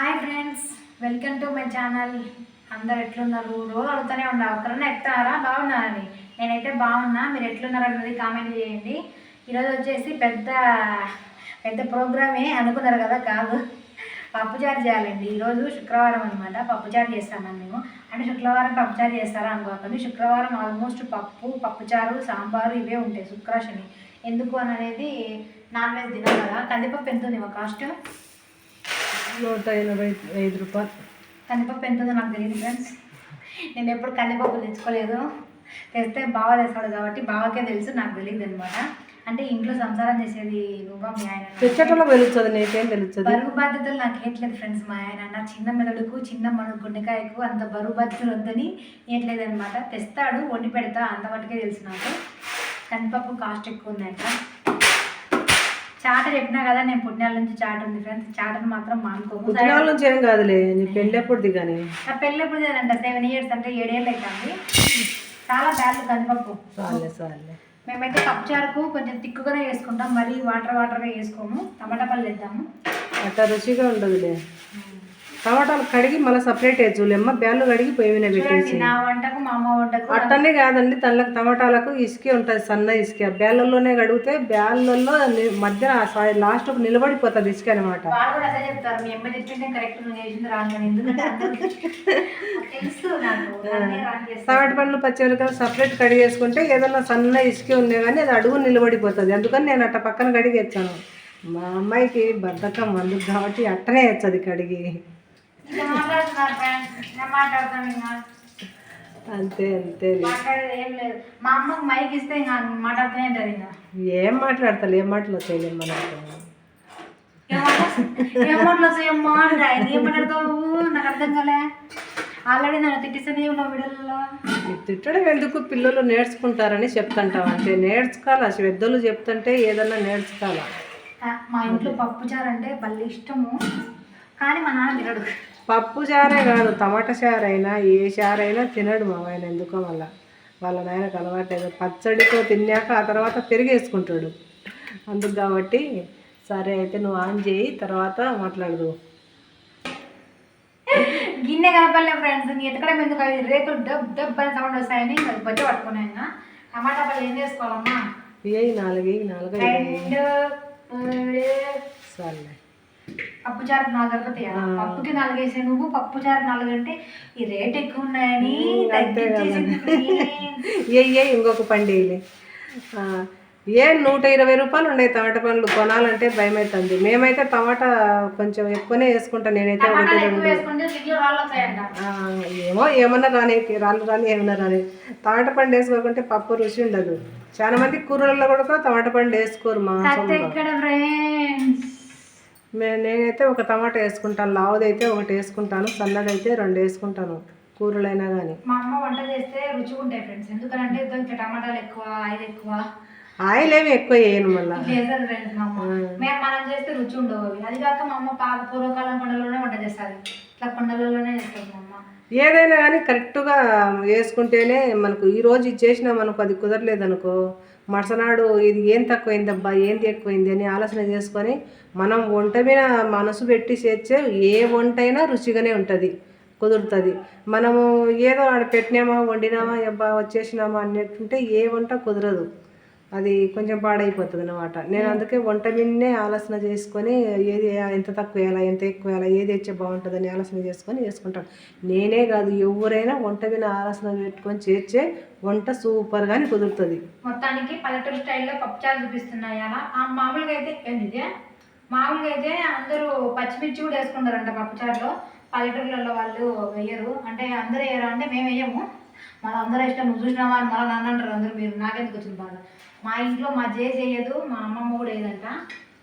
Hi friends welcome to my channel. అందరు ఎట్లున్నారు? రోజు అడుగుతూనే ఉన్నా ఒకరన్నా ఎత్తారా బాగున్నారని నేనైతే బాగున్నా. మీరు ఎట్లున్నారు అనేది కామెంట్ చేయండి. ఈరోజు వచ్చేసి పెద్ద పెద్ద ప్రోగ్రామే అనుకున్నారు కదా కాదు. పప్పుచారు చేయాలండి. ఈరోజు శుక్రవారం అనమాట పప్పుచారు చేస్తామని మేము. అంటే శుక్రవారం పప్పుచారు చేస్తారా అనుకోకండి శుక్రవారం ఆల్మోస్ట్ పప్పు పప్పుచారు సాంబారు ఇవే ఉంటాయి శుక్రాశని ఎందుకు అని అనేది నాన్ వెజ్ తినాలి కదా. కందిపప్పు ఎంత ఉంది కాస్ట్? నూట ఎనభై ఐదు రూపాయలు. కందిపప్పు ఎంత ఉందో నాకు తెలియదు ఫ్రెండ్స్. నేను ఎప్పుడు కందిపప్పు తెచ్చుకోలేదు. తెస్తే బావ తెస్తాడు కాబట్టి బావకే తెలుసు నాకు తెలియదు అనమాట అంటే ఇంట్లో సంసారం చేసేది నువ్వా మీ ఆయన తెచ్చటంలో తెలుస్తుంది నీకేం తెలుస్తుంది? బరువు బాధ్యతలు నాకు ఏట్లేదు ఫ్రెండ్స్ మా ఆయన నా చిన్న మెదడుకు చిన్న మన గుండెకాయకు అంత బరువు బాధ్యతలు వద్దని ఏట్లేదు అనమాట తెస్తాడు వండి పెడతా అంత మటుకే తెలుసు నాకు. కందిపప్పు కాస్ట్ ఎక్కువ ఉందంట. చాట చెప్పినా కదా నేను పుట్టినాల నుంచి చాట ఉంది ఫ్రెండ్స్ చాటను మాత్రం మానుకోము పుట్టినాల నుంచి ఏం కాదులే నీ పెళ్ళి ఎప్పుడుది కానీ నా పెళ్ళి ఎప్పుడు సెవెన్ ఇయర్స్ అంటే ఏడేళ్ళు అవుతుంది చాలా బ్యాడ్లు కందిపప్పు చాలే చాలే మేమైతే పప్పుచారుకు కొంచెం తిక్కుగానే వేసుకుంటాం మరీ వాటర్ వాటర్గా వేసుకోము. టమాటా పళ్ళు వేద్దాము. అట్లా రుచిగా ఉండదులే. టమాటాలు కడిగి మళ్ళీ సపరేట్ వేయచ్చులేమ్మ బ్యాళ్ళు కడిగి పొయ్యి మీద పెట్టేసి నా వంటకు మా అమ్మ వంటకు అట్టనే కాదండి దానిలోకి టమాటాలకు ఇసుకే ఉంటుంది సన్న ఇసుక. బ్యాళ్ళల్లోనే కడిగితే బ్యాళ్ళల్లో మధ్య లాస్ట్కు నిలబడిపోతుంది ఇసుక అనమాట టమాటా పండ్లు పచ్చిమిరకాయలు సపరేట్ కడిగేసుకుంటే ఏదన్నా సన్న ఇసుకే ఉన్నాయి కానీ అది అడుగు నిలబడిపోతుంది. అందుకని నేను అట్ట పక్కన కడిగేచ్చాను మా అమ్మాయికి బద్ధకం అందుకు కాబట్టి అట్టనే వేస్తుంది కడిగి. అంతే అంతే మాట్లాడేది ఏం లేదు మా అమ్మకి మైక్ ఇస్తే ఇంకా మాట్లాడుతూనే ఉంటుంది ఇంకా ఏం మాట్లాడతారు? ఏం మాటలు చేయలేం మనకు ఏమట్లమ్మా మాటలు ఆయన ఏం మాట్లాడతావు నాకు? అర్థం కాలే ఆల్రెడీ నన్ను తిట్టిస్తూనే ఉన్నావు వీడియోలలో ఈ తిట్టడం ఎందుకు? పిల్లలు నేర్చుకుంటారని చెప్తుంటాం అంటే నేర్చుకోవాలా? పెద్దలు చెప్తుంటే ఏదన్నా నేర్చుకోవాలా? మా ఇంట్లో పప్పుచారు అంటే భలే ఇష్టము. కానీ మా నాన్న తినడు. పప్పు చారే కాదు టమాటా చారు అయినా ఏ చారు అయినా తినడు మా ఆయన ఎందుకో మళ్ళా. వాళ్ళ నాయనకు అలవాటు పచ్చడితో తిన్నాక ఆ తర్వాత పెరిగేసుకుంటాడు. అందుకు కాబట్టి సరే అయితే నువ్వు ఆన్ చేయి తర్వాత మాట్లాడదు. గిన్నె కలపలే ఫ్రెండ్స్ నీ ఎతకడం ఎందుకు? అవి రేకులు డబ్ డబ్ అని సౌండ్ వస్తాయని ఇంకా బజ్జ పట్టుకున్నాయి ఇంకా టమాటా పళ్ళు ఏం చేసుకోవాలమ్మా? ఏ నాలుగు నాలుగు సర్లే. పప్పు చారు నాలుగు సరిపోతాయా పప్పుకి నాలుగు వేసే నువ్వు పప్పు చారు నాలుగు అంటే ఈ రేట్ ఎక్కువ ఉన్నాయని. ఏ ఇంకొక పండు ఏ నూట ఇరవై రూపాయలు ఉన్నాయి టమాటా పండ్లు కొనాలంటే భయం అవుతుంది మేమైతే టమాటా కొంచెం ఎక్కువనే వేసుకుంటాను నేనైతే ఏమో ఏమన్నా రాని రాళ్ళు రాని ఏమన్నా రాని. టమాటా పండు వేసుకోకుంటే పప్పు రుచి ఉండదు. చాలా మంది కూరలలో కూడా టమాటా పండు వేసుకోరు మా కత్తి ఎక్కడ ఫ్రెండ్స్ మే నేనైతే ఒక టమాటా వేసుకుంటాను. లావుదైతే ఒకటి వేసుకుంటాను. సన్నదైతే రెండు వేసుకుంటాను. కూరలైనా కానీ మా అమ్మ వంట చేస్తే రుచిగా ఉంటాయి ఫ్రెండ్స్. ఎందుకంటే ఇద్దరికి టమాటాలు ఎక్కువ ఆయిల్ ఎక్కువ. ఆయిల్ ఏమి ఎక్కువ వేయను మళ్ళీ. చేస్తారు మేము మనం చేస్తే రుచి ఉండవు. అది కాక మా అమ్మ పాత పూర్వకాలం కొండలోనే వంట చేస్తుంది. ఇట్లా కొండలలోనే చేస్తుంది మా అమ్మ. ఏదైనా కానీ కరెక్ట్గా వేసుకుంటేనే మనకు ఈ రోజు ఇది చేసినా మనకు అది కుదరలేదు అనుకో మరుసనాడు ఇది ఏం తక్కువైందబ్బా ఏంది ఎక్కువైంది అని ఆలోచన చేసుకొని మనం వంట మీద మనసు పెట్టి చేస్తే ఏ వంట అయినా రుచిగానే ఉంటుంది కుదురుతుంది. మనము ఏదో ఆడ పెట్టినామా వండినామా అబ్బా వచ్చేసినామా అన్నట్టుంటే ఏ వంట కుదరదు. అది కొంచెం పాడైపోతుంది అనమాట నేను అందుకే వంట మీదనే ఆలోచన చేసుకొని ఏది ఎంత తక్కువ వేయాలా ఎంత ఎక్కువ వేయాలా ఏది వచ్చే బాగుంటుందని ఆలోచన చేసుకొని వేసుకుంటాను నేనే కాదు ఎవరైనా వంట మీద ఆలోచన పెట్టుకొని చేర్చే వంట సూపర్గానే కుదురుతుంది. మొత్తానికి పల్లెటూరు స్టైల్లో పప్పుచారు చూపిస్తున్నాయి అలా. ఆ మామూలుగా అయితే? మామూలుగా అయితే అందరూ పచ్చిమిర్చి కూడా వేసుకుంటారంట పప్పుచారులో పల్లెటూర్లలో వాళ్ళు వేయరు. అంటే అందరూ వేయరు? అంటే మేము వేయము. మన అందరూ ఇష్టం నువ్వు చూసినావా అని మళ్ళీ నన్ను అంటారు అందరూ మీరు. నాకెందుకు వచ్చింది బాధ? మా ఇంట్లో మా జే చేయదు మా అమ్మమ్మ కూడా వేయదంట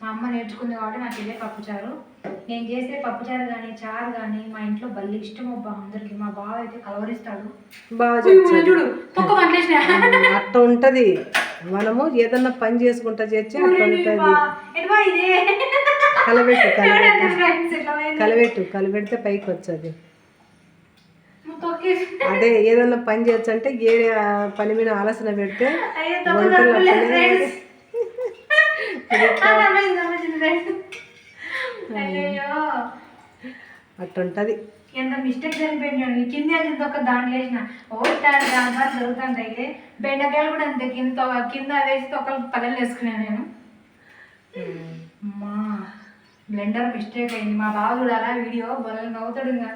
మా అమ్మ నేర్చుకుంది కాబట్టి నాకు ఇదే పప్పుచారు నేను చేసే పప్పుచారు కానీ చారు కానీ మా ఇంట్లో బల్లి ఇష్టం అబ్బా అందరికి. మా బావ అయితే కలవరిస్తాడు. బాగా చూడు వంటలేసిన అట్ట ఉంటుంది. మనము ఏదన్నా పని చేసుకుంటా చేర్చి అట్ట ఉంటుంది. కలబెట్టు కలబెట్టు. కలబెట్టు కలబెడితే పైకి వచ్చేది. అదే ఏదన్నా పని చేయొచ్చు అంటే ఏ పని మీద ఆలోచన పెడితే. అట్టుంటది ఎంత మిస్టేక్ జరిగిపోయింది కింద వేసింది ఒక దాంట్లో వేసిన. ఓటాడు దాని ద్వారా జరుగుతుంది అయితే. బెండకాయలు కూడా అంతే కింద కింద వేసి ఒక పల్లెలు వేసుకున్నాను నేను. అమ్మా బ్లెండర్ మిస్టేక్ అయింది. మా బావ చూడాలా? వీడియో బలం నవ్వుతాడు ఇంకా.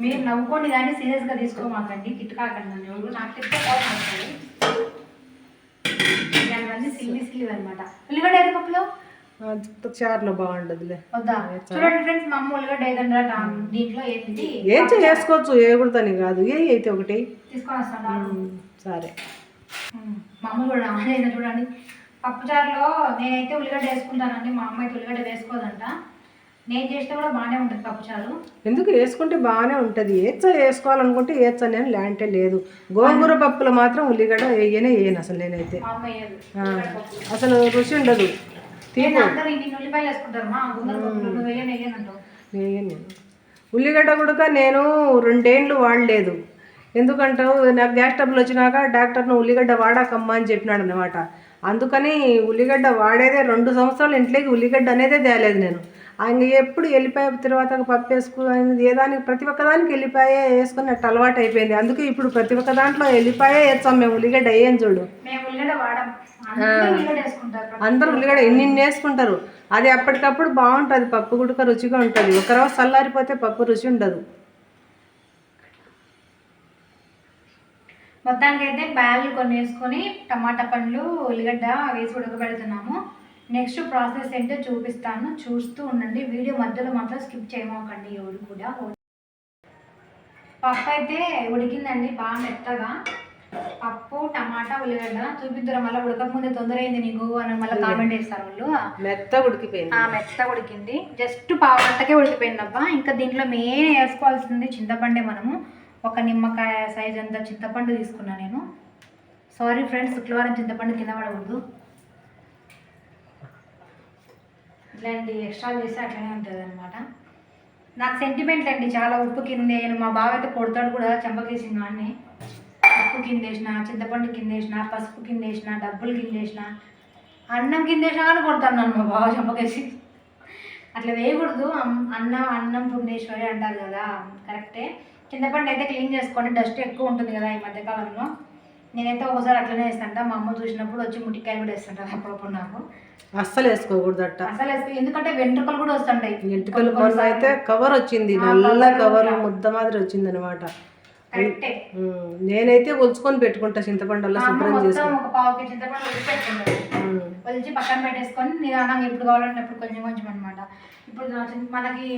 మీరు నవ్వుకోండి కానీ సీరియస్గా తీసుకోమాకండి కిట్టుకాకండి నన్ను ఎవరు నాకు తిట్టే కోపం వస్తుంది సిల్లి సిల్లి అనమాట ఉల్లిగడ్డ ఐదు పప్పులో? అది చారులో బాగుండదులే. వద్దా? చూడండి ఫ్రెండ్స్ మా అమ్మ ఉల్లిగడ్డ దీంట్లో ఏంటి? ఏం చేసుకోవచ్చు కాదు. ఏ అయితే ఒకటి. తీసుకొని వస్తాను సరే. మా అమ్మ కూడా అదే చూడండి. పప్పుచారులో నేనైతే ఉల్లిగడ్డ వేసుకుంటానండి మా అమ్మ అయితే ఉల్లిగడ్డ వేసుకోదంట. నేను చేస్తే కూడా బాగానే ఉంటుంది పప్పుచారు ఎందుకు వేసుకుంటే బాగానే ఉంటుంది? ఏచ్చ వేసుకోవాలనుకుంటే ఏచ్చ నేను లేంటే లేదు. గోంగూర పప్పులు మాత్రం ఉల్లిగడ్డ వేయనే వేయను అసలు నేనైతే. అసలు రుచి ఉండదు. ఉల్లిగడ్డ కూడా నేను రెండేండ్లు వాడలేదు. ఎందుకంటావు? నాకు గ్యాస్ ట్రబుల్ వచ్చినాక డాక్టర్ను ఉల్లిగడ్డ వాడాకమ్మా అని చెప్పినాడు అనమాట అందుకని ఉల్లిగడ్డ వాడేదే రెండు సంవత్సరాలు ఇంట్లోకి ఉల్లిగడ్డ అనేదే తేలేదు నేను. ఆయన ఎప్పుడు వెళ్ళిపోయి తర్వాత పప్పు వేసుకుని ఏ దానికి ప్రతి ఒక్క దానికి వెళ్ళిపోయే వేసుకుని అట్టు అలవాటు అయిపోయింది. అందుకే ఇప్పుడు ప్రతి ఒక్క దాంట్లో వెళ్ళిపోయే వేస్తాం మేము ఉల్లిగడ్డ వేయం చూడు. అందరూ ఉల్లిగడ్డ వేసుకుంటారు అందరూ ఉల్లిగడ్డ ఎన్ని వేసుకుంటారు. అది అప్పటికప్పుడు బాగుంటుంది. పప్పు గుడక రుచిగా ఉంటుంది. ఒక రోజు చల్లారిపోతే పప్పు రుచి ఉండదు. మొత్తానికి అయితే బ్యాళ్ళు కొన్ని వేసుకొని టమాటా పండ్లు ఉల్లిగడ్డ వేసి ఉడకబెడుతున్నాము. నెక్స్ట్ ప్రాసెస్ ఏంటో చూపిస్తాను. చూస్తూ ఉండండి. వీడియో మధ్యలో మాత్రం స్కిప్ చేయమోకండి. ఎవరు కూడా పప్పు అయితే ఉడికిందండి. బాగా మెత్తగా. పప్పు టమాటా ఉల్లిగడ్డ చూపిద్దరు. మళ్ళీ ఉడకకముందే తొందర అయింది నీకు అని మళ్ళీ కామెంట్ చేస్తారు వాళ్ళు. మెత్త ఉడికిపోయింది. ఆ మెత్త ఉడికింది. జస్ట్ పావు గంటకే ఉడికిపోయింది అబ్బా ఇంకా దీంట్లో మెయిన్ వేసుకోవాల్సింది చింతపండే మనము. ఒక నిమ్మకాయ సైజ్ అంత చింతపండు తీసుకున్నా నేను. సారీ ఫ్రెండ్స్ శుక్రవారం చింతపండు కింద ఇట్లాంటి ఎక్స్ట్రా చేస్తే అట్లనే ఉంటుంది అనమాట నాకు సెంటిమెంట్ అండి చాలా ఉప్పు కింద. మా బావ అయితే కొడతాడు కూడా చెంపకేసిన వాడిని. ఉప్పు కింద వేసిన చింతపండు కింద వేసిన పసుపు కింద వేసిన డబ్బులు కింద వేసిన అన్నం కింద వేసినా కానీ కొడతాను నన్ను మా బావ చెంపకేసి అట్లా వేయకూడదు. అన్నం అన్నం పుణ్యేశ్వరి అంటారు కదా కరెక్టే. చింతపండు అయితే క్లీన్ చేసుకోండి డస్ట్ ఎక్కువ ఉంటుంది కదా ఈ మధ్యకాలంలో. నేనైతే ఒకసారి అట్లనే వేస్తాంట మా అమ్మ చూసినప్పుడు వచ్చి ముట్టికాయలు కూడా వేస్తుంటారు అప్పుడప్పుడు నాకు. అస్సలు వేసుకోకూడదు అట్ట అసలు వేస్తే- ఎందుకంటే వెంట్రుకలు కూడా వస్తుంటాయి. మొన్న అయితే కవర్ వచ్చింది. నల్ల కవర్ ముద్ద మాదిరి వచ్చింది అనమాట కరెక్టే నేనైతే ఒలుచుకొని పెట్టుకుంటా చింతపండులా శుభ్రం చేసుకుని. ఒక పావు కేజీ చింతపండు ఒలిచి పక్కన పెట్టేసుకొని నిదానంగా ఎప్పుడు కావాలంటే అప్పుడు కొంచెం కొంచెం అనమాట ఇప్పుడు మనకి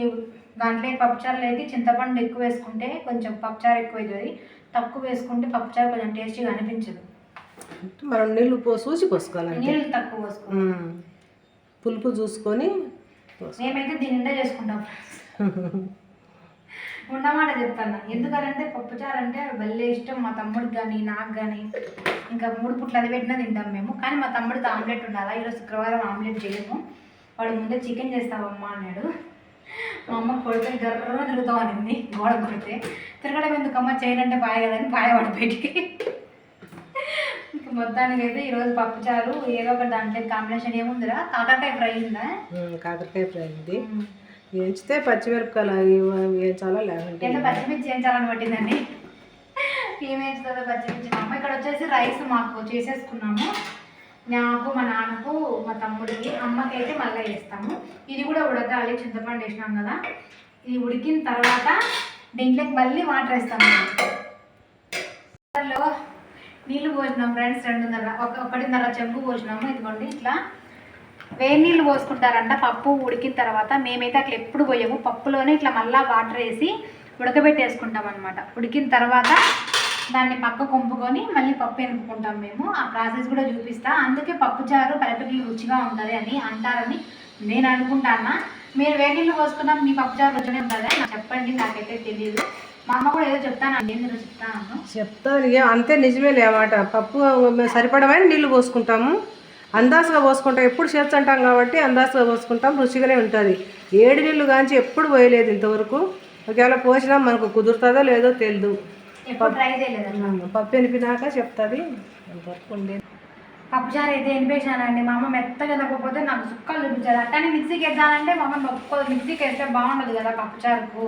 దాంట్లో పప్పుచారులు అయితే చింతపండు ఎక్కువ వేసుకుంటే కొంచెం పప్పుచారు ఎక్కువ అవుతుంది తక్కువ వేసుకుంటే పప్పుచారు కొంచెం టేస్టీగా అనిపించదు. మనం నీళ్ళు పో చూసి పోసుకోవాలంటే. నీళ్ళు తక్కువ ఉమ్. పులుపు చూసుకొని. మేమైతే దీని నిండా చేసుకుంటాం. ఉన్నమాట చెప్తాను ఎందుకంటే పప్పుచారు అంటే భలే ఇష్టం మా తమ్ముడికి కానీ నాకు కానీ ఇంకా మూడు పుట్లు అది పెట్టినా తింటాం మేము. కానీ మా తమ్ముడికి ఆమ్లెట్ ఉండాలా? ఈరోజు శుక్రవారం ఆమ్లెట్ చేయము. వాడు ముందే చికెన్ చేస్తావమ్మా అన్నాడు. మా అమ్మ కొడితే గర్ర తిరుగుతాం అనింది గోడ కొడితే. తిరగడం ఎందుకమ్మా? చేయనంటే పాయ కదని బయటికి. ఇంకా మొత్తానికి అయితే ఈరోజు పప్పుచారు ఏదో ఒక దాంట్లో కాంబినేషన్ ఏముందిరా? కాకరకాయ ఫ్రై ఉందా? కాకరకాయ ఫ్రై ఉంది. వేయించితే పచ్చిమిరపకాయలు వేయించాలా ఎంత పచ్చిమిర్చి చేయించాలని పట్టిందండి? ఏం వేయించుతుందో పచ్చిమిర్చి. మా అమ్మ ఇక్కడ వచ్చేసి రైస్ మాకు చేసేసుకున్నాము. నాకు మా నాన్నకు మా తమ్ముడికి అమ్మకి అయితే మళ్ళీ వేస్తాము. ఇది కూడా ఉడకాలి చింతపండు వేసినాం కదా. ఇది ఉడికిన తర్వాత దీంట్లోకి మళ్ళీ వాటర్ వేస్తాము. వాటర్లో నీళ్ళు పోసినాం ఫ్రెండ్స్ రెండున్నర ఒక ఒకటిన్నర చెంబు పోసినాము. ఇదిగోండి ఇట్లా వేడి నీళ్ళు పోసుకుంటారంట పప్పు ఉడికిన తర్వాత. మేమైతే అట్లా ఎప్పుడు పోయాము. పప్పులోనే ఇట్లా మళ్ళీ వాటర్ వేసి ఉడకబెట్టేసుకుంటాం అనమాట ఉడికిన తర్వాత దాన్ని పక్క కొంపుకొని మళ్ళీ పప్పు ఎనుపుకుంటాం మేము. ఆ ప్రాసెస్ కూడా చూపిస్తా. అందుకే పప్పు చారు పల్లెటూరులో రుచిగా ఉంటుంది అని అంటారని నేను అనుకుంటానా. మీరు వేడి పోసుకున్నాం పోసుకున్నా మీ పప్పు చారు రుచిగా ఉంటుందా నాకు చెప్పండి నాకైతే తెలియదు మా అమ్మ కూడా ఏదో చెప్తాను నేను చెప్తాను? చెప్తాను అంతే నిజమేలే అన్నమాట. పప్పు మేము సరిపడమైన నీళ్ళు పోసుకుంటాము. అందాసుగా పోసుకుంటాం. ఎప్పుడు చేర్చంటాం కాబట్టి అందాసుగా పోసుకుంటాం రుచిగానే ఉంటుంది. ఏడు నీళ్ళు కాంచి ఎప్పుడు పోయలేదు ఇంతవరకు. ఒకవేళ పోసినా మనకు కుదురుతుందో లేదో తెలియదు పప్పు ఎనిపినాక చెప్తుంది. ఉండేది పప్పుచారు అయితే ఎనిపేసానండి మా అమ్మ మెత్తగా నవ్వకపోతే నాకు సుక్కలు చూపించారు అట్టని మిక్సీకి వేద్దానంటే మా అమ్మ ఒప్పుకోదు మిక్సీకి వేస్తే బాగుండదు కదా పప్పుచారుకు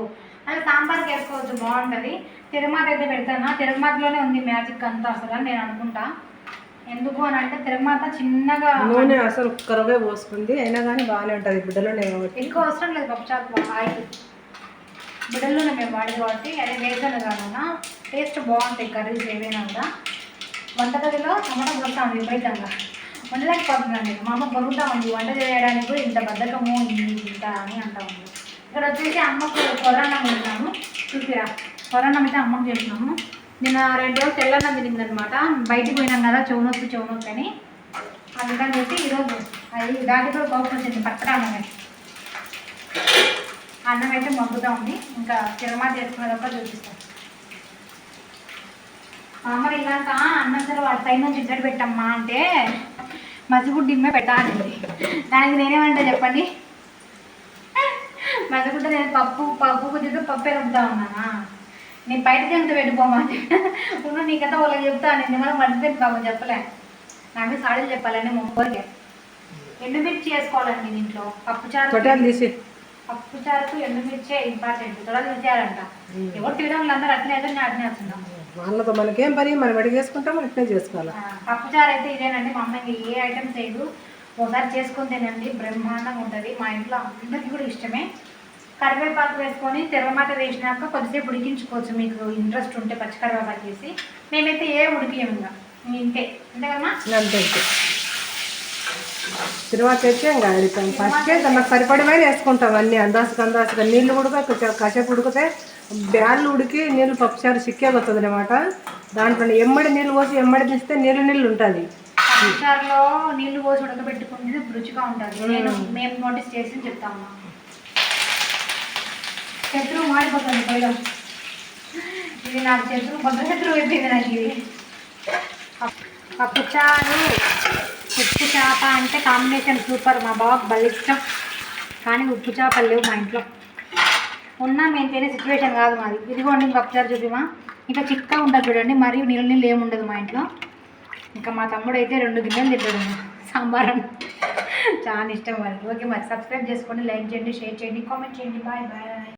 అదే సాంబార్కి వేసుకోవచ్చు బాగుంటుంది. తిరుమాత అయితే పెడతాను? తిరుమాతలోనే ఉంది మ్యాజిక్ అంతా అసలు అని నేను అనుకుంటా. ఎందుకు అని అంటే తిరుమాత చిన్నగా నూనె అసలు కరవే పోసుకుంది. అయినా కానీ బాగానే ఉంటుంది. బిడ్డలోనే ఎక్కువ అవసరం లేదు పప్పుచారు ఆయిల్. బిడ్డల్లోనే మేము వాడేది కాబట్టి అదే వేసాను కాదన్నా టేస్ట్ బాగుంటాయి కర్రీస్ ఏవైనా కూడా. వంటగదిలో టమాటా కొడతా ఉంది విపరీతంగా వండలేకపోతున్నాను నేను. మా అమ్మ బొరుగుతా ఉంది వంట చేయడానికి ఇంత బద్ధకము ఇంత అని అంటా ఉంది. ఇక్కడ వచ్చేసి అమ్మకు కొరన్నం తింటున్నాము చూసిరా కొరన్నం అయితే అమ్మకు చేసినాము. నిన్న రెండు రోజులు తెల్లన్నం తినిందనమాట బయటికి పోయినాం కదా చెవునొప్పి చెవునొప్పి అని. అందుకని చెప్పి ఈరోజు అది దాటి కూడా కోపం వచ్చింది పట్టడానికి అన్నం అయితే మగ్గుతా ఉంది. ఇంకా తిరుమల చేసుకునేటప్పుడు చూపిస్తాను అమ్మ ఇలాంట అన్నం సరే వాడి పైన నుంచి ఇద్దరు పెట్టమ్మా అంటే మసిగుడ్డు ఇమ్మే పెట్టాలండి దానికి నేనేమంటా చెప్పండి? మసిగుడ్డ నేను పప్పు పప్పు కుదిరితే పప్పే రుబ్బుతా ఉన్నానా? నేను బయట తింటూ పెట్టుకోమని ఉన్న నీకంతా వాళ్ళకి చెప్తాను నేను మనం మర్చిపోయింది పాపం చెప్పలే. నాకు సాడీలు చెప్పాలండి మా ఊరికే ఎండుమిర్చి చేసుకోవాలండి దీంట్లో పప్పు చారు పప్పు చారుకు ఎండుమిర్చే ఇంపార్టెంట్ తొడలు తీసేయాలంట. ఎవరు తినడం అందరూ అయితే నేను అట్నే వస్తున్నాం వాళ్ళతో మనకేం పని? మనం ఎడ చేసుకుంటాం అట్నే చేసుకోవాలి. పప్పు చారు అయితే ఇదేనండి. మా అమ్మ ఇంకా ఏ ఐటమ్ చేయదు. ఒకసారి చేసుకొని తినండి. బ్రహ్మాండంగా ఉంటుంది. మా ఇంట్లో అందరికీ కూడా ఇష్టమే. కరివేపాకు వేసుకొని తెరమాట వేసినాక కొద్దిసేపు ఉడికించుకోవచ్చు. మీకు ఇంట్రెస్ట్ ఉంటే పచ్చి కరివేపాకు వేసి. మేమైతే ఏ ఉడికియం ఇంకా. ఇంతే. అంతే కదమ్మా? అంతే. అంతే తిరువాత తెచ్చి ఇంకా అడుగుతాం ఫస్ట్ దానికి సరిపడమైన వేసుకుంటాం అన్ని. అందాసుకు అందాసుగా నీళ్ళు ఉడక కాసేపు ఉడికితే బ్యాళ్ళు ఉడికి నీళ్ళు పప్పుచారు చిక్కే వస్తుంది అనమాట దాంట్లో ఎమ్మడి నీళ్ళు పోసి ఎమ్మడి తీస్తే నీళ్ళు నీళ్ళు ఉంటుంది. పప్పు చారులో నీళ్ళు పోసి ఉడకబెట్టుకుంటే రుచిగా ఉంటుంది. నేను మేము నోటీస్ చేసి చెప్తాము శత్రువు మాడిపోతుంది పైలో ఇది నాకు శత్రువు కొత్త శత్రువు అయిపోయింది నాకు ఇది. పప్పు- పప్పు చారు. ఉప్పు చేప అంటే కాంబినేషన్ సూపర్ మా బాబు భలే ఇష్టం. కానీ ఉప్పు చేపలు లేవు మా ఇంట్లో. ఉన్నా మేము తినే సిచ్యువేషన్ కాదు మాది. ఇదిగోండి పప్పు చారు చూపిమా. ఇంకా చిక్కగా ఉంటుంది చూడండి మరియు నీళ్ళు నీళ్ళు ఏముండదు మా ఇంట్లో. ఇంకా మా తమ్ముడు అయితే రెండు గిన్నెలు తింటాడు. సాంబార్ చాలా ఇష్టం వారికి ఓకే మరి సబ్స్క్రైబ్ చేసుకోండి లైక్ చేయండి షేర్ చేయండి కామెంట్ చేయండి. Bye bye